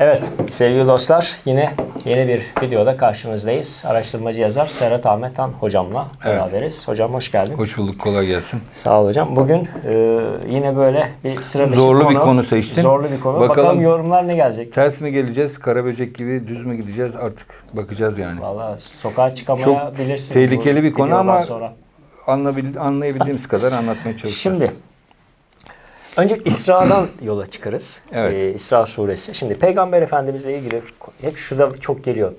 Evet sevgili dostlar yine yeni bir videoda karşınızdayız. Araştırmacı yazar Serhat Ahmet Han hocamla Evet. beraberiz. Hocam hoş geldin. Hoş bulduk, kolay gelsin. Sağ ol hocam. Bugün e, yine böyle bir sıra dışı Zorlu konu. bir konu seçtin. Zorlu bir konu. Bakalım, Bakalım. yorumlar ne gelecek? Ters mi geleceğiz, kara böcek gibi düz mü gideceğiz artık bakacağız yani. Valla sokağa çıkamayabilirsin. tehlikeli bu bir konu ama- Sonra. Anlayabil, anlayabildiğimiz kadar anlatmaya çalışacağız. Şimdi önce İsra'dan yola çıkarız. Evet. Ee, İsra suresi. Şimdi Peygamber Efendimizle ilgili hep şu da çok geliyor.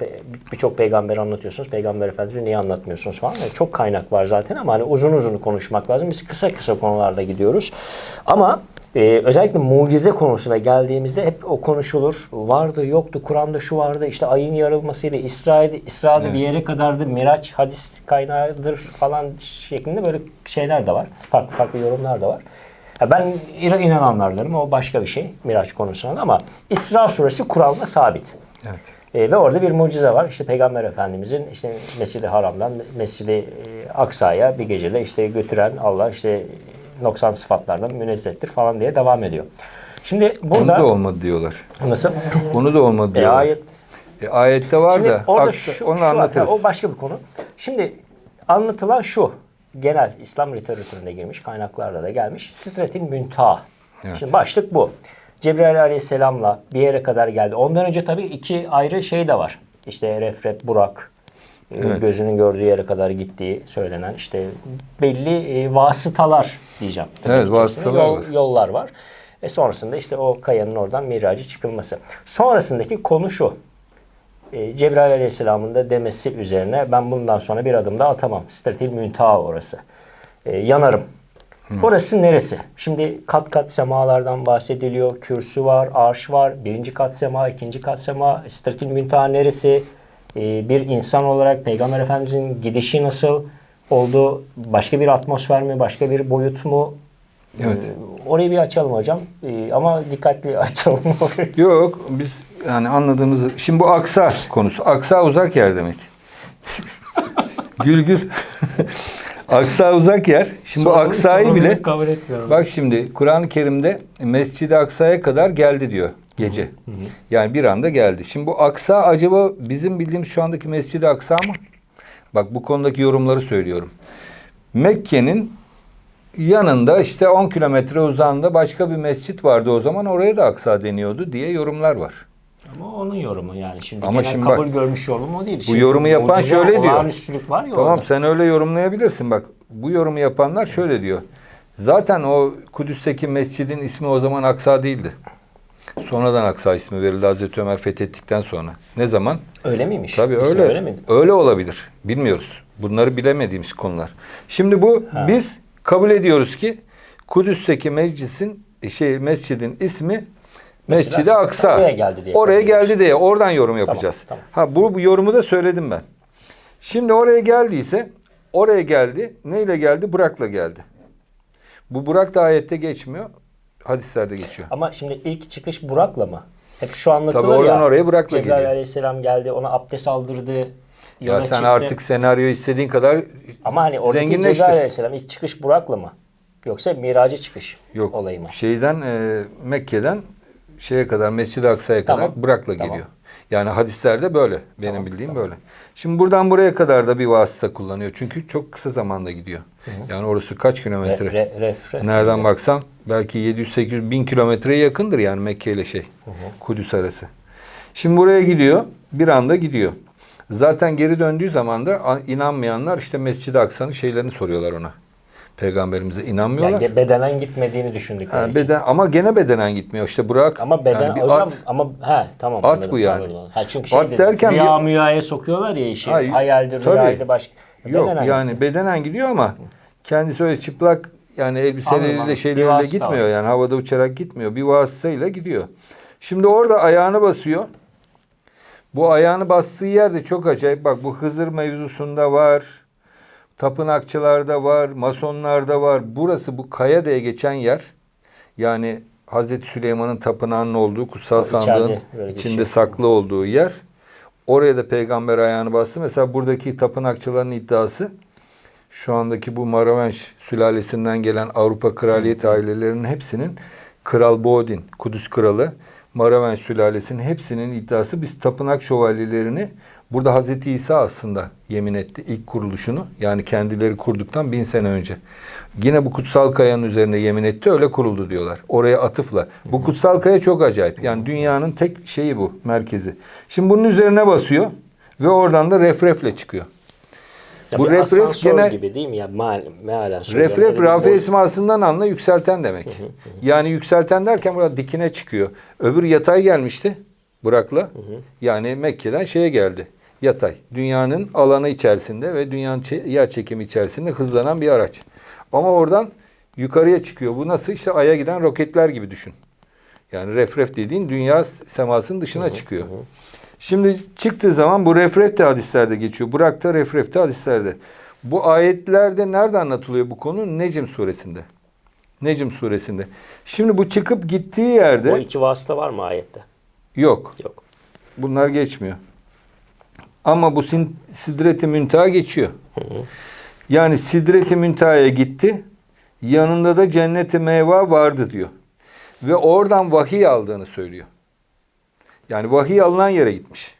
Birçok peygamber anlatıyorsunuz. Peygamber Efendimiz'i niye anlatmıyorsunuz falan. Yani çok kaynak var zaten ama hani uzun uzun konuşmak lazım. Biz kısa kısa konularda gidiyoruz. Ama e, özellikle mucize konusuna geldiğimizde hep o konuşulur. Vardı, yoktu, Kur'an'da şu vardı, işte ayın yarılmasıydı, İsra'ydı, İsra'da bir yere kadardı, Miraç hadis kaynağıdır falan şeklinde böyle şeyler de var. Farklı farklı yorumlar da var. Ya ben inan- inananlardanım o başka bir şey Miraç konusunda ama İsra suresi Kur'an'da sabit. Evet. E, ve orada bir mucize var. İşte Peygamber Efendimizin işte Mescid-i Haram'dan Mescid-i e, Aksa'ya bir gecede işte götüren Allah işte noksan sıfatlardan münezzehtir falan diye devam ediyor. Şimdi Onu burada da olmadı diyorlar. nasıl? Onu da olmadı E, diyorlar. ayet E, ayette var Şimdi da orada aksa- şu, onu şu anlatırız. Ha, o başka bir konu. Şimdi anlatılan şu. Genel İslam literatüründe girmiş, kaynaklarda da gelmiş. Sitretil müntaha. Evet. Şimdi başlık bu. Cebrail aleyhisselamla bir yere kadar geldi. Ondan önce tabii iki ayrı şey de var. İşte Refret, Burak, e, Evet. gözünün gördüğü yere kadar gittiği söylenen işte belli e, vasıtalar diyeceğim. Evet, vasıtalar yol- var. yollar var. E sonrasında işte o kayanın oradan miracı çıkılması. Sonrasındaki konu şu. E, Cebrail Aleyhisselam'ın da demesi üzerine ben bundan sonra bir adım daha atamam. Stratil müntaha orası. E, yanarım. Orası neresi? Şimdi kat kat semalardan bahsediliyor. Kürsü var, arş var. Birinci kat sema, ikinci kat sema. Stratil müntaha neresi? E, bir insan olarak Peygamber Efendimizin gidişi nasıl oldu? Başka bir atmosfer mi? Başka bir boyut mu? Evet. E, orayı bir açalım hocam. E, ama dikkatli açalım. Yok biz yani anladığımız şimdi bu aksa konusu. Aksa uzak yer demek. gül gül. aksa uzak yer. Şimdi bu aksayı bile kabul etmiyorum. Bak şimdi Kur'an-ı Kerim'de Mescid-i Aksa'ya kadar geldi diyor gece. Yani bir anda geldi. Şimdi bu Aksa acaba bizim bildiğimiz şu andaki Mescid-i Aksa mı? Bak bu konudaki yorumları söylüyorum. Mekke'nin yanında işte 10 kilometre uzağında başka bir mescit vardı o zaman oraya da Aksa deniyordu diye yorumlar var. Ama onun yorumu yani. Şimdi Ama genel şimdi kabul bak, görmüş yorum o değil. bu Şimdi yorumu yapan şöyle diyor. Olağanüstülük var ya Tamam orada. sen öyle yorumlayabilirsin bak. Bu yorumu yapanlar şöyle diyor. Zaten o Kudüs'teki mescidin ismi o zaman Aksa değildi. Sonradan Aksa ismi verildi Hazreti Ömer fethettikten sonra. Ne zaman? Öyle miymiş? Tabii öyle. Öyle miydi? Öyle olabilir. Bilmiyoruz. Bunları bilemediğimiz konular. Şimdi bu Ha. biz kabul ediyoruz ki Kudüs'teki meclisin şey mescidin ismi Mescid-i Aksa. Oraya geldi diye Oraya geldi diye oradan yorum yapacağız. tamam. Ha bu, bu yorumu da söyledim ben. Şimdi oraya geldiyse oraya geldi. Neyle geldi? Burak'la geldi. Bu Burak da ayette geçmiyor. Hadislerde geçiyor. Ama şimdi ilk çıkış Burak'la mı? Hep şu anlatılır Tabii oradan ya. oraya Burak'la Cebrail geliyor. aleyhisselam geldi ona abdest aldırdı. Ya sen çıktı. artık senaryo istediğin kadar Ama hani oradaki zenginleştir. Cebrail aleyhisselam ilk çıkış Burak'la mı? Yoksa miraca çıkış Yok. olayı mı? Şeyden e, Mekke'den şeye kadar Mescid-i Aksa'ya Tamam. kadar Burak'la Tamam. geliyor. Yani hadislerde böyle. Benim Tamam, bildiğim böyle. Şimdi buradan buraya kadar da bir vasıta kullanıyor. Çünkü çok kısa zamanda gidiyor. Yani orası kaç kilometre? Re, re, re, re- Nereden baksam belki 700-800 bin kilometreye yakındır yani Mekke ile şey. Kudüs arası. Şimdi buraya gidiyor. Bir anda gidiyor. Zaten geri döndüğü zaman da inanmayanlar işte Mescid-i Aksa'nın şeylerini soruyorlar ona. Peygamberimize inanmıyorlar. Yani bedenen gitmediğini düşündükleri için. beden, ama gene bedenen gitmiyor. İşte Burak Ama beden yani bir hocam at. ama he tamam At anladım, bu yani. anladım. Ha çünkü şey At dedi, derken rüya bir- müyaya sokuyorlar ya işi. Hayır, Hayaldir, tabii. rüyaydı başka. Yok Bedenen yani gitti. bedenen gidiyor ama kendisi öyle çıplak yani elbiseleriyle vasıta gitmiyor var. yani havada uçarak gitmiyor. Bir vasıtayla gidiyor. Şimdi orada ayağını basıyor. Bu ayağını bastığı yer de çok acayip. Bak bu Hızır mevzusunda var. Tapınakçılarda var, masonlarda var. Burası bu kaya diye geçen yer. Yani Hazreti Süleyman'ın tapınağının olduğu kutsal O içeride sandığın bir içinde şey. saklı olduğu yer. Oraya da peygamber ayağını bastı. Mesela buradaki tapınakçıların iddiası şu andaki bu Maravenş sülalesinden gelen Avrupa kraliyet ailelerinin hepsinin Kral Bodin, Kudüs kralı Maraven sülalesinin hepsinin iddiası biz tapınak şövalyelerini burada Hazreti İsa aslında yemin etti ilk kuruluşunu. Yani kendileri kurduktan bin sene önce. Yine bu kutsal kayanın üzerinde yemin etti öyle kuruldu diyorlar. Oraya atıfla. Bu kutsal kaya çok acayip. Yani dünyanın tek şeyi bu merkezi. Şimdi bunun üzerine basıyor ve oradan da refrefle çıkıyor. Ya Bu refref asansör gene- gibi değil mi ya? Meal, mealen rafi esmasından anla yükselten demek. Yani yükselten derken burada dikine çıkıyor. Öbür yatay gelmişti Burak'la. Yani Mekke'den şeye geldi. Yatay. Dünyanın alanı içerisinde ve dünyanın yer çekimi içerisinde hızlanan bir araç. Ama oradan yukarıya çıkıyor. Bu nasıl? İşte Ay'a giden roketler gibi düşün. Yani refref dediğin dünya semasının dışına çıkıyor. Şimdi çıktığı zaman bu refref de hadislerde geçiyor. Burak da refref de hadislerde. Bu ayetlerde nerede anlatılıyor bu konu? Necm suresinde. Necm suresinde. Şimdi bu çıkıp gittiği O yerde iki vasıta var mı ayette? yok. Yok. Bunlar geçmiyor. Ama bu Sidret-i Müntaha geçiyor. Yani Sidret-i Müntaha'ya gitti. Yanında da Cennet-i Meva vardı diyor. Ve oradan vahiy aldığını söylüyor. Yani vahiy alınan yere gitmiş.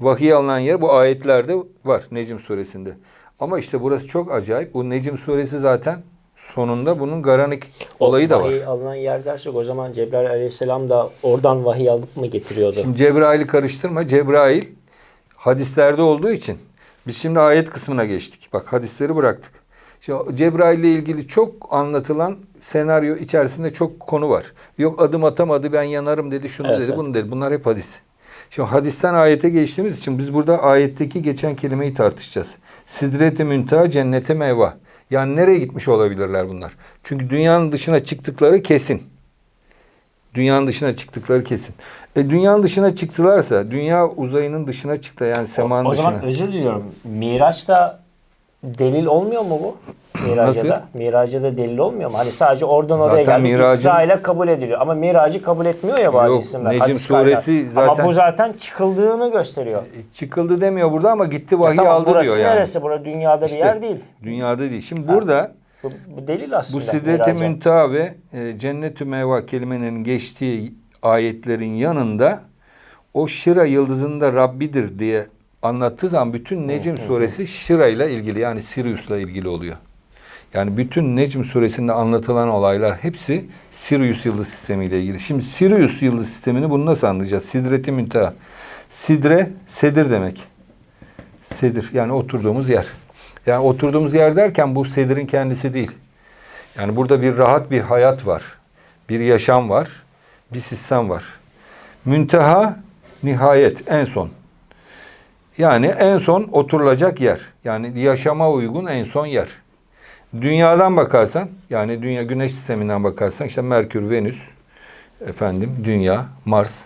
Vahiy alınan yer bu ayetlerde var Necm suresinde. Ama işte burası çok acayip. Bu Necm suresi zaten sonunda bunun garanik O olayı da var. vahiy alınan yer dersek o zaman Cebrail aleyhisselam da oradan vahiy alıp mı getiriyordu? Şimdi Cebrail'i karıştırma. Cebrail hadislerde olduğu için biz şimdi ayet kısmına geçtik. Bak hadisleri bıraktık. Şimdi Cebrail ile ilgili çok anlatılan senaryo içerisinde çok konu var. Yok adım atamadı ben yanarım dedi şunu Evet, dedi evet. bunu dedi. Bunlar hep hadis. Şimdi hadisten ayete geçtiğimiz için biz burada ayetteki geçen kelimeyi tartışacağız. Sidret-i Müntaha cennete meyva. Yani nereye gitmiş olabilirler bunlar? Çünkü dünyanın dışına çıktıkları kesin. Dünyanın dışına çıktıkları kesin. E dünyanın dışına çıktılarsa, dünya uzayının dışına çıktı yani semanın o, o dışına. zaman özür diliyorum. Miraç'ta delil olmuyor mu bu? Mirac'a Nasıl? da. Delil olmuyor mu? Hani sadece oradan oraya Zaten geldik. miracın- İsrail'e kabul ediliyor. Ama Mirac'ı kabul etmiyor ya bazı Yok, isimler. Kaynakları. suresi Ama zaten- bu zaten çıkıldığını gösteriyor. E, çıkıldı demiyor burada ama gitti vahiy tamam, aldı diyor yani. neresi? Burası dünyada İşte, bir yer değil. Dünyada değil. Şimdi burada Bu, bu delil bu aslında. Sidret-i Miraç'a. Müntaha ve e, Cennet-ü Meva kelimelerinin geçtiği ayetlerin yanında o Şira yıldızında Rabbidir diye anlattığı zaman bütün Necm suresi Şira ile ilgili yani Sirius'la ilgili oluyor. Yani bütün Necm suresinde anlatılan olaylar hepsi Sirius yıldız sistemiyle ilgili. Şimdi Sirius yıldız sistemini bunu nasıl anlayacağız? Sidret-i Müntaha. Sidre, sedir demek. Sedir yani oturduğumuz yer. Yani oturduğumuz yer derken bu sedirin kendisi değil. Yani burada bir rahat bir hayat var. Bir yaşam var. Bir sistem var. Münteha nihayet en son. Yani en son oturulacak yer. Yani yaşama uygun en son yer. Dünyadan bakarsan yani dünya güneş sisteminden bakarsan işte Merkür, Venüs, efendim Dünya, Mars.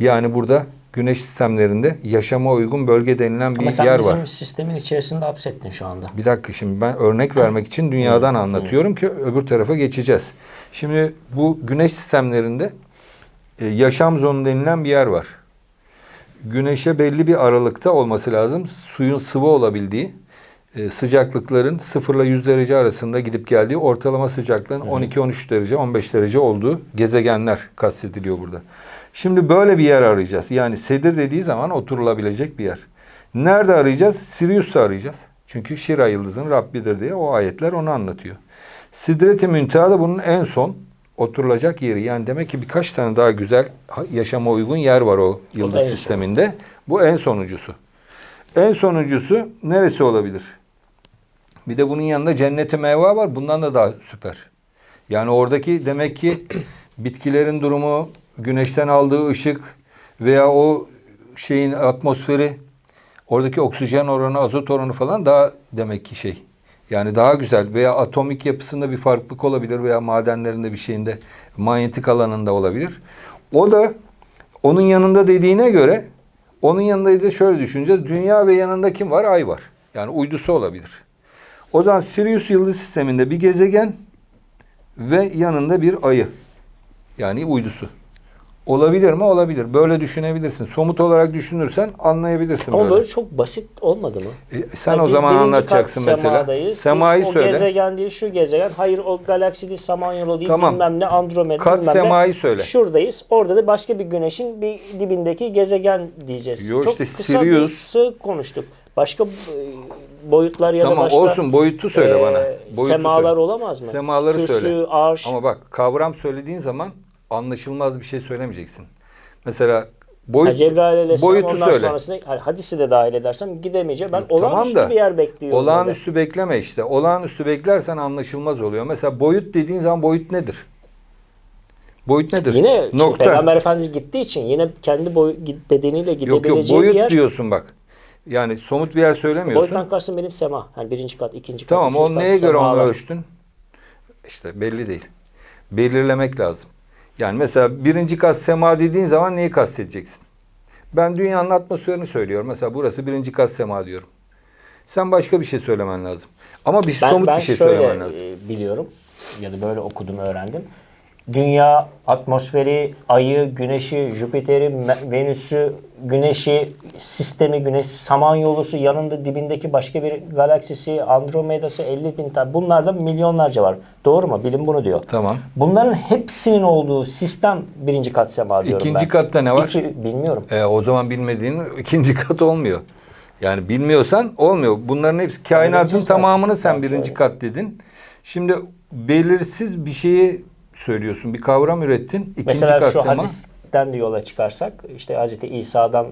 Yani burada güneş sistemlerinde yaşama uygun bölge denilen bir Ama sen yer bizim var. sistemin içerisinde hapsettin şu anda. Bir dakika şimdi ben örnek vermek için dünyadan anlatıyorum ki öbür tarafa geçeceğiz. Şimdi bu güneş sistemlerinde e, yaşam zonu denilen bir yer var. Güneşe belli bir aralıkta olması lazım. Suyun sıvı olabildiği, e, sıcaklıkların 0 ile 100 derece arasında gidip geldiği ortalama sıcaklığın 12-13 derece, 15 derece olduğu gezegenler kastediliyor burada. Şimdi böyle bir yer arayacağız. Yani sedir dediği zaman oturulabilecek bir yer. Nerede arayacağız? Sirius'ta arayacağız. Çünkü Şira yıldızın Rabbidir diye o ayetler onu anlatıyor. Sidret-i Münteha da bunun en son oturulacak yeri. Yani demek ki birkaç tane daha güzel yaşama uygun yer var o yıldız son. sisteminde. Bu en sonuncusu. En sonuncusu neresi olabilir? Bir de bunun yanında cenneti meva var. Bundan da daha süper. Yani oradaki demek ki bitkilerin durumu, güneşten aldığı ışık veya o şeyin atmosferi, oradaki oksijen oranı, azot oranı falan daha demek ki şey. Yani daha güzel veya atomik yapısında bir farklılık olabilir veya madenlerinde bir şeyinde manyetik alanında olabilir. O da onun yanında dediğine göre onun yanında da şöyle düşüneceğiz. Dünya ve yanında kim var? Ay var. Yani uydusu olabilir. O zaman Sirius yıldız sisteminde bir gezegen ve yanında bir ayı. Yani uydusu. Olabilir mi? Olabilir. Böyle düşünebilirsin. Somut olarak düşünürsen anlayabilirsin Ama böyle. böyle çok basit olmadı mı? E, sen Yani o zaman anlatacaksın mesela. semadayız. Semayı Biz o söyle. gezegen değil şu gezegen. Hayır o galaksi değil Samanyolu değil Tamam. bilmem ne Andromeda Kat bilmem semayı ne. söyle. Şuradayız. Orada da başka bir güneşin bir dibindeki gezegen diyeceğiz. Yo Çok işte kısa Sirius. bir sığ konuştuk. Başka e, boyutlar ya Tamam da başka olsun boyutu söyle e, bana. Boyutu semalar söyle. olamaz mı? Semaları Kürsü, söyle. arş. Ama bak kavram söylediğin zaman anlaşılmaz bir şey söylemeyeceksin. Mesela boyut, Ha, Cebrail aleyhisselam boyutu ondan söyle. sonrasında hadisi de dahil edersem gidemeyeceğim. Ben Tamam olağanüstü da, bir yer bekliyorum. Olağanüstü bekleme işte. Olağanüstü beklersen anlaşılmaz oluyor. Mesela boyut dediğin zaman boyut nedir? Boyut nedir? Yine Nokta. Peygamber Efendimiz gittiği için yine kendi boy, bedeniyle Yok gidebileceği yok boyut bir yer. diyorsun bak. Yani somut bir yer söylemiyorsun. Boyuttan kastım benim sema. Hani birinci kat, ikinci kat, Tamam o kat neye göre onu semalar. ölçtün? İşte belli değil. Belirlemek lazım. Yani mesela birinci kat sema dediğin zaman neyi kastedeceksin? Ben dünyanın atmosferini söylüyorum. Mesela burası birinci kat sema diyorum. Sen başka bir şey söylemen lazım. Ama bir Ben, somut ben bir şey şöyle söylemen lazım. e, biliyorum ya da böyle okudum öğrendim. Dünya, atmosferi, ayı, güneşi, Jüpiter'i, Venüs'ü, güneşi, sistemi, güneş, samanyolusu, yanında dibindeki başka bir galaksisi, Andromeda'sı, 50 bin tane. Bunlardan milyonlarca var. Doğru mu? Bilim bunu diyor. Tamam. Bunların hepsinin olduğu sistem birinci kat sema diyorum İkinci ben. katta ne var? İki, bilmiyorum. E, o zaman bilmediğin ikinci kat olmuyor. Yani bilmiyorsan olmuyor. Bunların hepsi kainatın tamamını sen birinci kat dedin. Şimdi belirsiz bir şeyi söylüyorsun. Bir kavram ürettin. İkinci Mesela kat şu hadisten de yola çıkarsak işte Hz. İsa'dan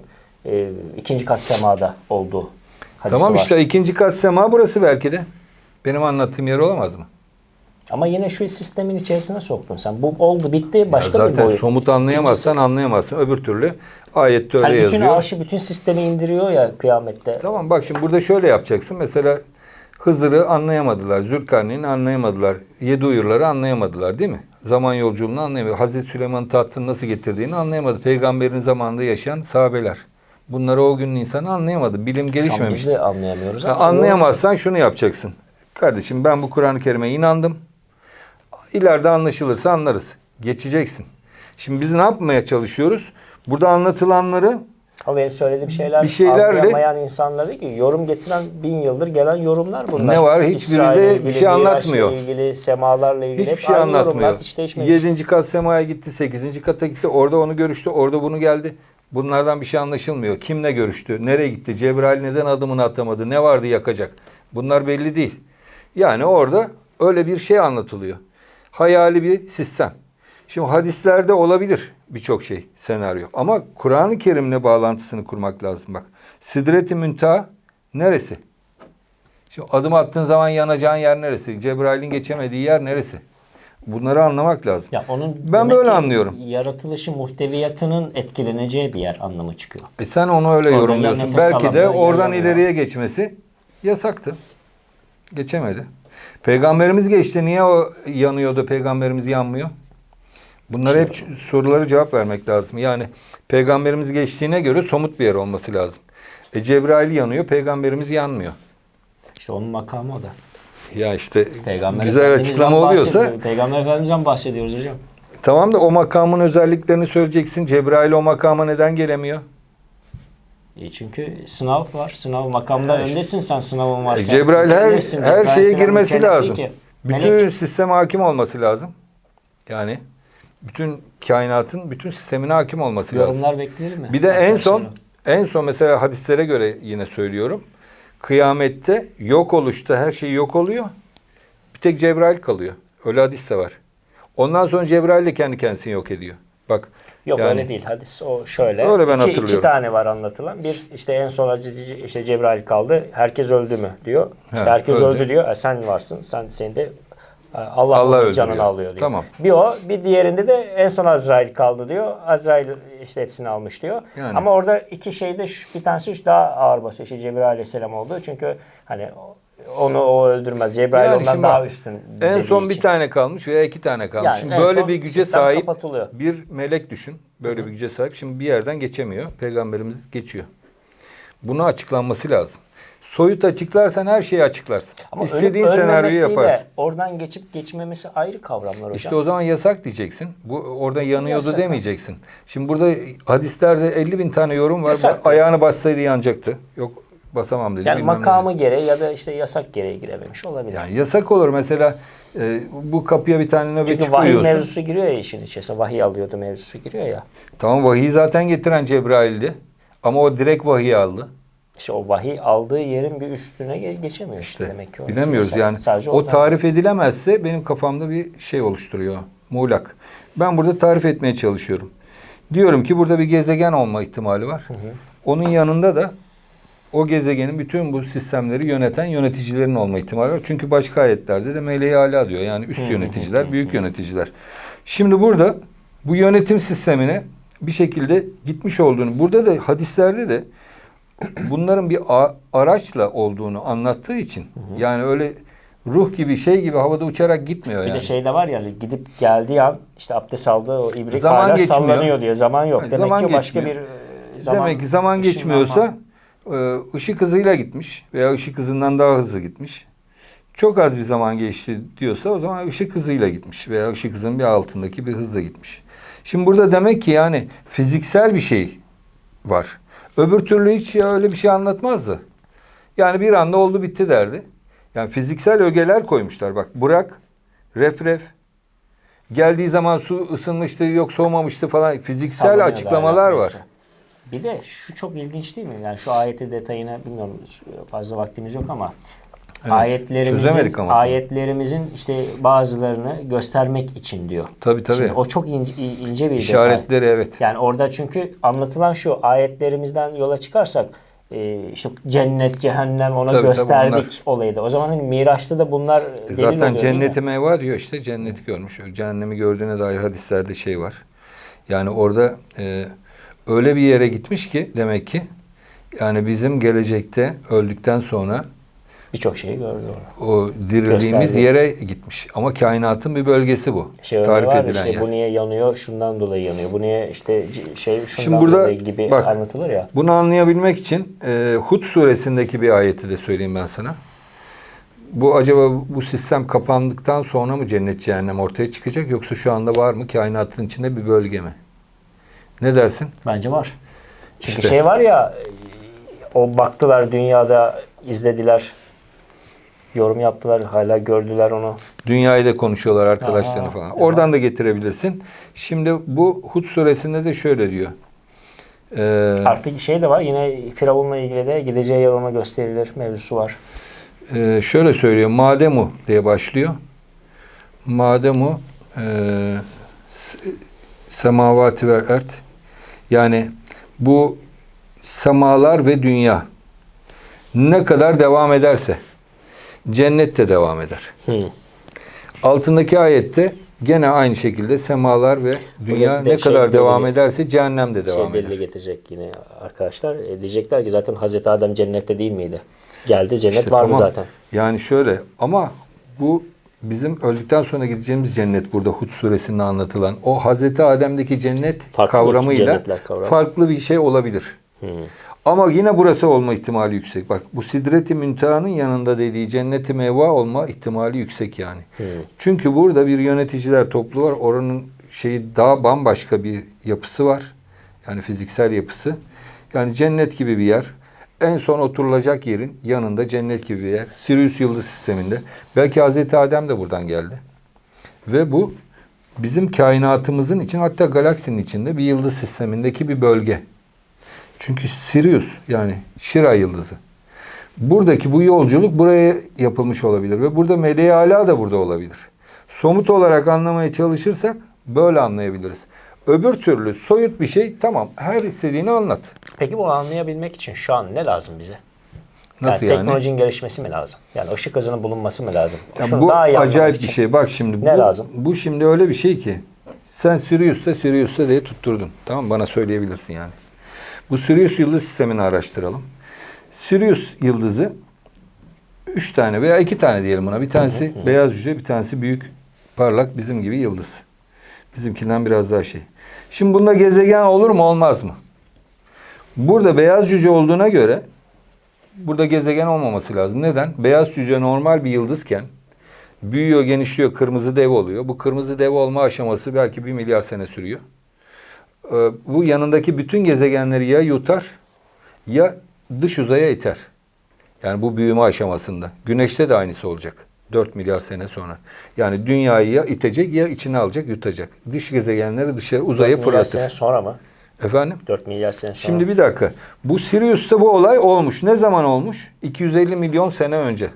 e, ikinci kat semada olduğu hadisi Tamam var. işte ikinci kat sema burası belki de. Benim anlattığım yer olamaz mı? Ama yine şu sistemin içerisine soktun sen. Bu oldu bitti başka ya bir zaten boyut. somut anlayamazsan anlayamazsın. Öbür türlü ayette öyle Hani bütün yazıyor. arşı, bütün sistemi indiriyor ya kıyamette. Tamam bak şimdi burada şöyle yapacaksın. Mesela Hızır'ı anlayamadılar. Zülkarneyn'i anlayamadılar. Yedi uyurları anlayamadılar değil mi? Zaman yolculuğunu anlayamadı. Hazreti Süleyman'ın tahtını nasıl getirdiğini anlayamadı. Peygamberin zamanında yaşayan sahabeler. Bunları o günün insanı anlayamadı. Bilim Şu gelişmemişti. de anlayamıyoruz ama anlayamazsan şunu yapacaksın. Kardeşim ben bu Kur'an-ı Kerim'e inandım. İleride anlaşılırsa anlarız. Geçeceksin. Şimdi biz ne yapmaya çalışıyoruz? Burada anlatılanları Ama benim söylediğim şeyler Bir şeylerle- anlayamayan insanlar değil ki. Yorum getiren bin yıldır gelen yorumlar bunlar. Ne var? Hiçbiri de bir şey anlatmıyor. İlgili, semalarla ilgili. Hiçbir şey anlatmıyor. Hiç değişmemiş. Yedinci kat semaya gitti, sekizinci kata gitti. Orada onu görüştü, orada bunu geldi. Bunlardan bir şey anlaşılmıyor. Kimle görüştü, nereye gitti, Cebrail neden adımını atamadı, ne vardı yakacak. Bunlar belli değil. Yani orada öyle bir şey anlatılıyor. Hayali bir sistem. Şimdi hadislerde olabilir birçok şey, senaryo. Ama Kur'an-ı Kerim'le bağlantısını kurmak lazım bak. Sidret-i Müntaha neresi? Şimdi adım attığın zaman yanacağın yer neresi? Cebrail'in geçemediği yer neresi? Bunları anlamak lazım. Ya onun Ben böyle anlıyorum. Yaratılışı muhteviyatının etkileneceği bir yer anlamı çıkıyor. E sen onu öyle Orada yorumluyorsun. Belki de oradan ileriye geçmesi yasaktı. Geçemedi. Peygamberimiz geçti. Niye o yanıyordu? Peygamberimiz yanmıyor. Bunlara hep soruları cevap vermek lazım. Yani peygamberimiz geçtiğine göre somut bir yer olması lazım. E Cebrail yanıyor, peygamberimiz yanmıyor. İşte onun makamı o da. Ya işte Peygamber güzel açıklama oluyorsa. Peygamber Efendimiz'den bahsediyoruz hocam. tamam da o makamın özelliklerini söyleyeceksin. Cebrail o makama neden gelemiyor? E çünkü sınav var. Sınav makamda öndesin sen sınavın E, varsa. Cebrail her her Cebrail şeye girmesi lazım. ki. Bütün Melek. sisteme hakim olması lazım. Yani bütün kainatın bütün sistemine hakim olması lazım. Yorumlar bekleyelim mi? Bir de en son en son mesela hadislere göre yine söylüyorum. Kıyamette yok oluşta her şey yok oluyor. Bir tek Cebrail kalıyor. Öyle hadis de var. Ondan sonra Cebrail de kendi kendisini yok ediyor. Bak Yok yani- öyle değil. Hadis o şöyle. Öyle ben iki, hatırlıyorum. iki tane var anlatılan. Bir işte en son işte Cebrail kaldı. Herkes öldü mü diyor. İşte He, herkes öldü. öldü. diyor. E, sen varsın. Sen seni de Allah, Allah öldürüyor. canını alıyor diyor. Tamam. Bir o, bir diğerinde de en son Azrail kaldı diyor. Azrail işte hepsini almış diyor. Yani. Ama orada iki şeyde şu- bir tanesi şu daha ağır basıyor. İşte Cebrail Aleyhisselam oldu. Çünkü hani onu o öldürmez. Cebrail Yani ondan daha üstün. En son bir için. tane kalmış veya iki tane kalmış. Yani Şimdi böyle bir güce sahip bir melek düşün. Böyle bir güce sahip. Şimdi bir yerden geçemiyor. Peygamberimiz geçiyor. Bunu açıklanması lazım. Soyut açıklarsan her şeyi açıklarsın. Ama İstediğin senaryoyu yaparsın. Oradan geçip geçmemesi ayrı kavramlar hocam. İşte o zaman yasak diyeceksin. Bu orada yanıyordu Yasak. demeyeceksin. Şimdi burada hadislerde 50 bin tane yorum var. Yasak. Bu ayağını bassaydı yanacaktı. Yok basamam dedi. yani makamı dedi. gereği ya da işte yasak gereği girememiş olabilir. Yani yasak olur mesela e, bu kapıya bir tane nöbetçi Çünkü vahiy koyuyorsun. mevzusu giriyor ya işin içerisine. Vahiy alıyordu mevzusu giriyor ya. Tamam vahiyi zaten getiren Cebrail'di. Ama o direkt vahiy aldı. İşte o vahiy aldığı yerin bir üstüne ge- geçemiyor işte, İşte demek ki. bilemiyoruz Mesela yani. Sadece O tarif edilemezse benim kafamda bir şey oluşturuyor. Muğlak. Ben burada tarif etmeye çalışıyorum. Diyorum ki burada bir gezegen olma ihtimali var. Onun yanında da o gezegenin bütün bu sistemleri yöneten yöneticilerin olma ihtimali var. Çünkü başka ayetlerde de meleği ala diyor. Yani üst yöneticiler, büyük yöneticiler. Şimdi burada bu yönetim sistemine bir şekilde gitmiş olduğunu, burada da hadislerde de bunların bir araçla olduğunu anlattığı için yani öyle ruh gibi şey gibi havada uçarak gitmiyor Bir yani. de şey de var ya gidip geldiği an işte abdest aldığı o ibrik Zaman hala geçmiyor. sallanıyor diyor. Zaman yok. Yani Demek zaman ki başka bir geçmiyor. e, zaman Demek ki zaman geçmiyorsa e, ışık hızıyla gitmiş veya ışık hızından daha hızlı gitmiş. Çok az bir zaman geçti diyorsa o zaman ışık hızıyla gitmiş veya ışık hızının bir altındaki bir hızla gitmiş. Şimdi burada demek ki yani fiziksel bir şey var. Öbür türlü hiç öyle bir şey anlatmazdı. Yani bir anda oldu bitti derdi. Yani fiziksel ögeler koymuşlar. Bak Burak, ref ref. Geldiği zaman su ısınmıştı yok soğumamıştı falan. Fiziksel Sallanıyor açıklamalar var. Bir de şu çok ilginç değil mi? Yani şu ayeti detayına bilmiyorum fazla vaktimiz yok ama Evet, ayetlerimizin ama. ayetlerimizin işte bazılarını göstermek için diyor. Tabii tabii. Şimdi o çok ince, ince bir detay. İşaretleri evet. Yani orada çünkü anlatılan şu ayetlerimizden yola çıkarsak e, işte cennet, cehennem ona Tabii, tabii, gösterdik onlar- olayı da. O zaman hani Miraç'ta da bunlar E delil Zaten oluyor, cenneti meyva diyor işte cenneti görmüş. Cehennemi gördüğüne dair hadislerde şey var. Yani orada e, öyle bir yere gitmiş ki demek ki yani bizim gelecekte öldükten sonra birçok şeyi gördü orada. o dirildiğimiz Gösterdi. yere gitmiş. Ama kainatın bir bölgesi bu. Şey Tarif var edilen işte yer. bu niye yanıyor, şundan dolayı yanıyor. Bu niye işte şey şundan Şimdi burada dolayı gibi bak, anlatılır ya. Bunu anlayabilmek için e, Hud suresindeki bir ayeti de söyleyeyim ben sana. Bu acaba bu sistem kapandıktan sonra mı cennet cehennem ortaya çıkacak yoksa şu anda var mı kainatın içinde bir bölge mi? Ne dersin? Bence var. Çünkü İşte. şey var ya o baktılar dünyada izlediler yorum yaptılar hala gördüler onu. Dünyayı da konuşuyorlar arkadaşlarını Aha, falan. evet. Oradan da getirebilirsin. Şimdi bu Hud suresinde de şöyle diyor. Ee, Artık şey de var yine Firavun'la ilgili de gideceği yer ona gösterilir mevzusu var. e, şöyle söylüyor. Mademu diye başlıyor. Mademu e, semavati ve ert yani bu semalar ve dünya ne kadar devam ederse cennet de devam eder. Hı. Altındaki ayette gene aynı şekilde semalar ve dünya ne şey kadar devam delili- ederse cehennem de devam şey eder. getirecek yine arkadaşlar. E, diyecekler ki zaten Hazreti Adem cennette değil miydi? Geldi cennet İşte vardı tamam. zaten. Yani şöyle ama bu bizim öldükten sonra gideceğimiz cennet burada Hud suresinde anlatılan o Hazreti Adem'deki cennet Farklı kavramıyla kavramı. farklı bir şey olabilir. Hı. Ama yine burası olma ihtimali yüksek. Bak bu Sidret-i Münteha'nın yanında dediği cenneti meva olma ihtimali yüksek yani. Çünkü burada bir yöneticiler topluluğu var. Oranın şeyi daha bambaşka bir yapısı var. Yani fiziksel yapısı. Yani cennet gibi bir yer. En son oturulacak yerin yanında cennet gibi bir yer. Sirius yıldız sisteminde. Belki Hazreti Adem de buradan geldi. Ve bu bizim kainatımızın için hatta galaksinin içinde bir yıldız sistemindeki bir bölge. Çünkü Sirius yani Şira yıldızı. Buradaki bu yolculuk buraya yapılmış olabilir ve burada meleği ala da burada olabilir. Somut olarak anlamaya çalışırsak böyle anlayabiliriz. Öbür türlü soyut bir şey tamam her istediğini anlat. Peki bu anlayabilmek için şu an ne lazım bize? Nasıl yani? yani? Teknolojinin gelişmesi mi lazım? Yani ışık hızının bulunması mı lazım? Ya Şunu bu daha iyi acayip bir için. şey. Bak şimdi Ne bu, lazım? bu şimdi öyle bir şey ki sen Sirius'ta Sirius'ta diye tutturdun. Tamam? Bana söyleyebilirsin yani. Bu Sirius yıldız sistemini araştıralım. Sirius yıldızı üç tane veya iki tane diyelim buna. Bir tanesi beyaz cüce, bir tanesi büyük, parlak bizim gibi yıldız. Bizimkinden biraz daha şey. Şimdi bunda gezegen olur mu olmaz mı? Burada beyaz cüce olduğuna göre burada gezegen olmaması lazım. Neden? Beyaz cüce normal bir yıldızken büyüyor, genişliyor, kırmızı dev oluyor. Bu kırmızı dev olma aşaması belki bir milyar sene sürüyor. Ee, bu yanındaki bütün gezegenleri ya yutar ya dış uzaya iter. Yani bu büyüme aşamasında. Güneşte de aynısı olacak. 4 milyar sene sonra. Yani dünyayı ya itecek ya içine alacak, yutacak. Dış gezegenleri dışarı uzaya 4 milyar sene fırlatır. sonra mı? Efendim? 4 milyar sene sonra. Şimdi bir dakika. Bu Sirius'ta bu olay olmuş. Ne zaman olmuş? 250 milyon sene önce.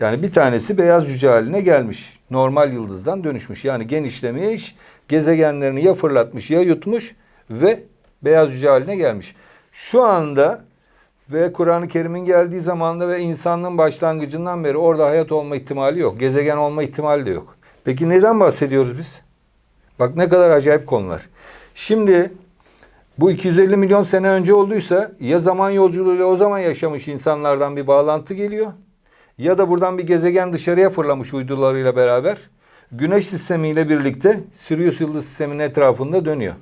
Yani bir tanesi beyaz cüce haline gelmiş. Normal yıldızdan dönüşmüş. Yani genişlemiş, gezegenlerini ya fırlatmış ya yutmuş ve beyaz cüce haline gelmiş. Şu anda ve Kur'an-ı Kerim'in geldiği zamanda ve insanlığın başlangıcından beri orada hayat olma ihtimali yok. Gezegen olma ihtimali de yok. Peki neden bahsediyoruz biz? Bak ne kadar acayip konular. Şimdi bu 250 milyon sene önce olduysa ya zaman yolculuğuyla o zaman yaşamış insanlardan bir bağlantı geliyor ya da buradan bir gezegen dışarıya fırlamış uydularıyla beraber Güneş sistemiyle birlikte Sirius yıldız sisteminin etrafında dönüyor.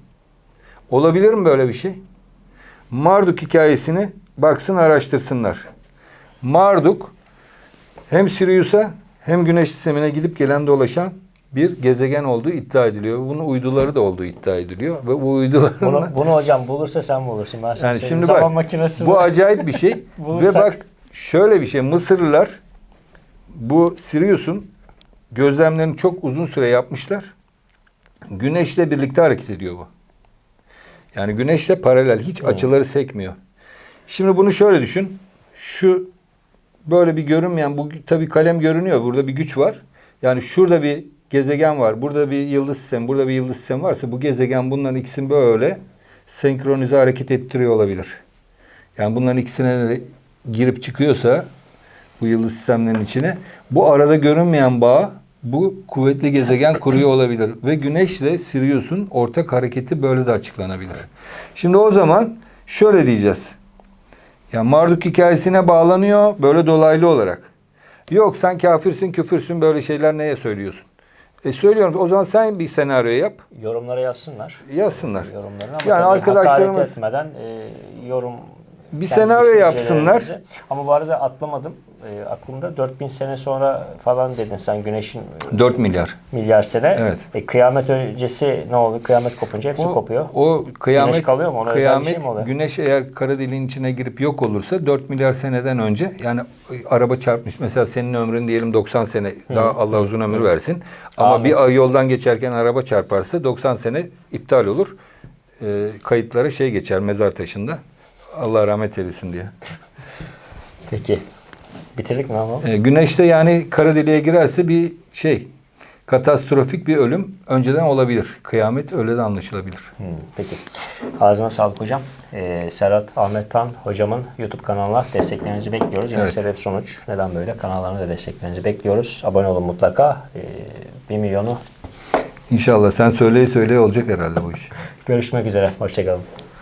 Olabilir mi böyle bir şey? Marduk hikayesini baksın araştırsınlar. Marduk hem Sirius'a hem Güneş sistemine gidip gelen dolaşan bir gezegen olduğu iddia ediliyor. Bunun uyduları da olduğu iddia ediliyor. Ve bu uyduların bunu, bunu hocam bulursa sen bulursun. Ben yani şimdi bak bu var. acayip bir şey. Ve bak şöyle bir şey Mısırlılar bu Sirius'un gözlemlerini çok uzun süre yapmışlar. Güneşle birlikte hareket ediyor bu. Yani güneşle paralel hiç açıları sekmiyor. Şimdi bunu şöyle düşün. Şu böyle bir görünmeyen bu tabii kalem görünüyor. Burada bir güç var. Yani şurada bir gezegen var. Burada bir yıldız sistemi, burada bir yıldız sistemi varsa bu gezegen bunların ikisini böyle senkronize hareket ettiriyor olabilir. Yani bunların ikisine de girip çıkıyorsa bu yıldız sistemlerinin içine bu arada görünmeyen bağ bu kuvvetli gezegen kuruyor olabilir. Ve Güneşle Sirius'un ortak hareketi böyle de açıklanabilir. Şimdi o zaman şöyle diyeceğiz. Ya Marduk hikayesine bağlanıyor böyle dolaylı olarak. Yok sen kafirsin küfürsün böyle şeyler neye söylüyorsun? E söylüyorum o zaman sen bir senaryo yap. Yorumlara yazsınlar. Yazsınlar. Yorumlarını ama Yani arkadaşlarımız- hakaret etmeden e, yorum Bir senaryo yapsınlar. Ama bu arada atlamadım. E, aklımda 4000 sene sonra falan dedin sen güneşin e, 4 milyar. milyar sene. Evet. E, kıyamet öncesi ne oldu? Kıyamet kopunca hepsi kopuyor. O kıyamet Güneş kalıyor mu? Ona özel bir kıyamet şey mi oluyor? güneş eğer kara deliğin içine girip yok olursa 4 milyar seneden önce yani araba çarpmış mesela senin ömrün diyelim 90 sene daha Allah uzun ömür versin. Ama Amin. bir ay yoldan geçerken araba çarparsa 90 sene iptal olur. Ee, kayıtlara şey geçer mezar taşında. Allah rahmet eylesin diye. Peki. Bitirdik mi ama? Ee, güneşte yani kara deliğe girerse bir şey katastrofik bir ölüm önceden olabilir. Kıyamet öyle de anlaşılabilir. Hmm, peki. Ağzına sağlık hocam. Ee, Serhat Ahmet Tan hocamın YouTube kanalına desteklerinizi bekliyoruz. Yine Evet. sebep sonuç. Neden böyle? Kanallarına da desteklerinizi bekliyoruz. Abone olun mutlaka. Ee, 1 milyonu İnşallah sen söyleye söyleye olacak herhalde bu iş. görüşmek üzere. Hoşçakalın.